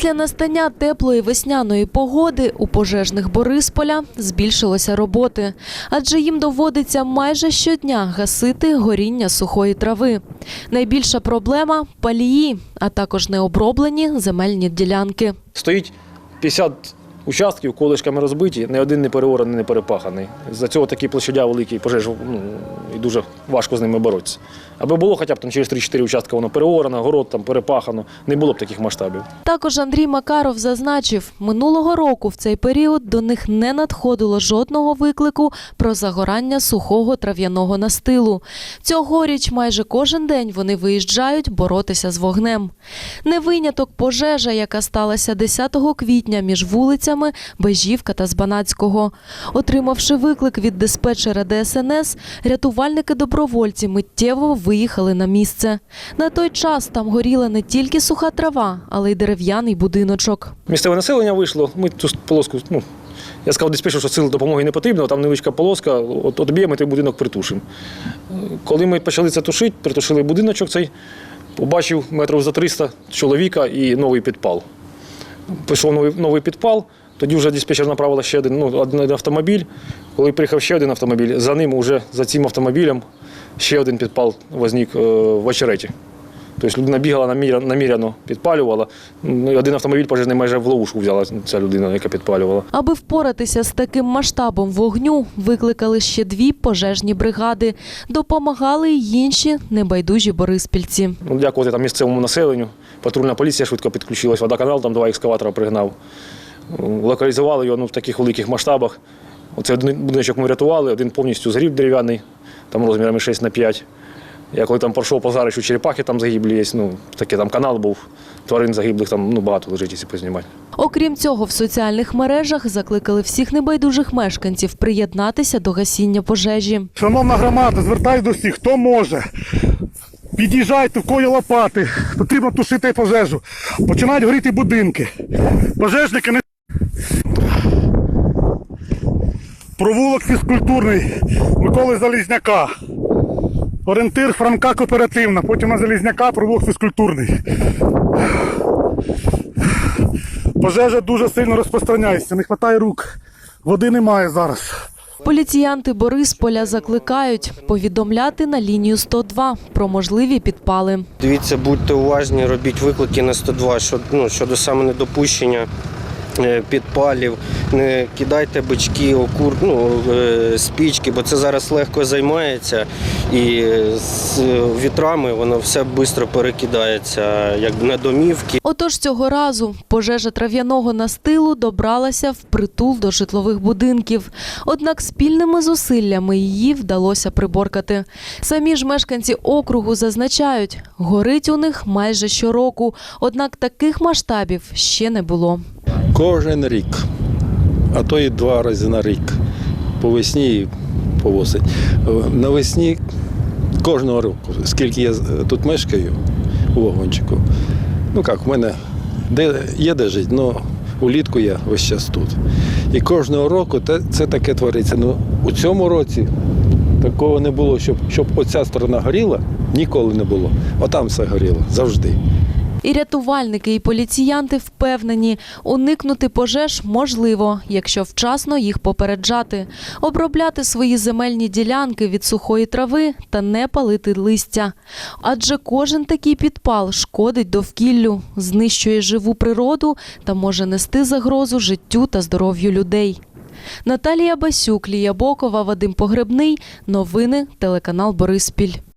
Після настання теплої весняної погоди у пожежних Борисполя збільшилося роботи, адже їм доводиться майже щодня гасити горіння сухої трави. Найбільша проблема палії, а також необроблені земельні ділянки. Стоїть 50 участків, колишками розбиті, не один не переораний, не перепаханий. За цього такі площадя великі пожеж, ну, і дуже важко з ними боротися. Аби було хоча б там через 3-4 участки воно переорано, город там перепахано, не було б таких масштабів. Також Андрій Макаров зазначив, минулого року в цей період до них не надходило жодного виклику про загорання сухого трав'яного настилу. Цьогоріч майже кожен день вони виїжджають боротися з вогнем. Не виняток пожежа, яка сталася 10 квітня між вулицями Бежівка та Збанацького. Отримавши виклик від диспетчера ДСНС, рятувальники-добровольці миттєво виїхали на місце. На той час там горіла не тільки суха трава, але й дерев'яний будиночок. Місцеве населення вийшло, ми цю полоску, ну, я сказав диспетчеру, що сил допомоги не потрібно, там невеличка полоска, от одб'ємо, той будинок притушимо. Коли ми почали це тушити, притушили будиночок цей, побачив метрів за 300 чоловіка і новий підпал. Пішов новий, новий підпал, тоді вже диспетчер направила ще один, ну, один автомобіль. Коли приїхав ще один автомобіль, за ним вже за цим автомобілем ще один підпал возник е, в очереті. Тобто людина бігала наміря- наміряно, підпалювала. Ну, Один автомобіль пожежний майже в ловушку взяла ця людина, яка підпалювала. Аби впоратися з таким масштабом вогню, викликали ще дві пожежні бригади. Допомагали й інші небайдужі бориспільці. Ну, дякувати там місцевому населенню. Патрульна поліція швидко підключилась, водоканал там два екскаватора пригнав. Локалізували його ну, в таких великих масштабах. Оце один будиночок ми врятували, один повністю згріб дерев'яний, там розмірами 6 на 5. Я коли там пройшов пожар, що черепахи там загиблі є, ну, такий там канал був, тварин загиблих там ну, багато лежить, якщо познімати. Окрім цього, в соціальних мережах закликали всіх небайдужих мешканців приєднатися до гасіння пожежі. Шановна громада, звертаюся до всіх, хто може. Під'їжджайте в кої лопати, потрібно тушити пожежу. Починають горіти будинки. Пожежники не. Провулок фізкультурний Миколи Залізняка. Орієнтир Франка кооперативна, потім на Залізняка, провулок фізкультурний. Пожежа дуже сильно розпространяється, не вистачає рук. Води немає зараз. Поліціянти Борисполя закликають повідомляти на лінію 102 про можливі підпали. Дивіться, будьте уважні, робіть виклики на 102 щодо, ну, щодо саме недопущення підпалів. Не кидайте бички, окур, ну, е, спічки, бо це зараз легко займається і з вітрами воно все швидко перекидається якби на домівки. Отож цього разу пожежа трав'яного настилу добралася в притул до житлових будинків. Однак спільними зусиллями її вдалося приборкати. Самі ж мешканці округу зазначають, горить у них майже щороку, однак таких масштабів ще не було. Кожен рік, а то і два рази на рік. По весні і по осень. Навесні кожного року, скільки я тут мешкаю у вагончику, ну як, в мене де, є де жити, але улітку я весь час тут. І кожного року це таке твориться. Ну, у цьому році такого не було, щоб, щоб оця сторона горіла, ніколи не було. Отам все горіло завжди. І рятувальники, і поліціянти впевнені, уникнути пожеж можливо, якщо вчасно їх попереджати, обробляти свої земельні ділянки від сухої трави та не палити листя. Адже кожен такий підпал шкодить довкіллю, знищує живу природу та може нести загрозу життю та здоров'ю людей. Наталія Басюк, Лія Бокова, Вадим Погребний. Новини телеканал Бориспіль.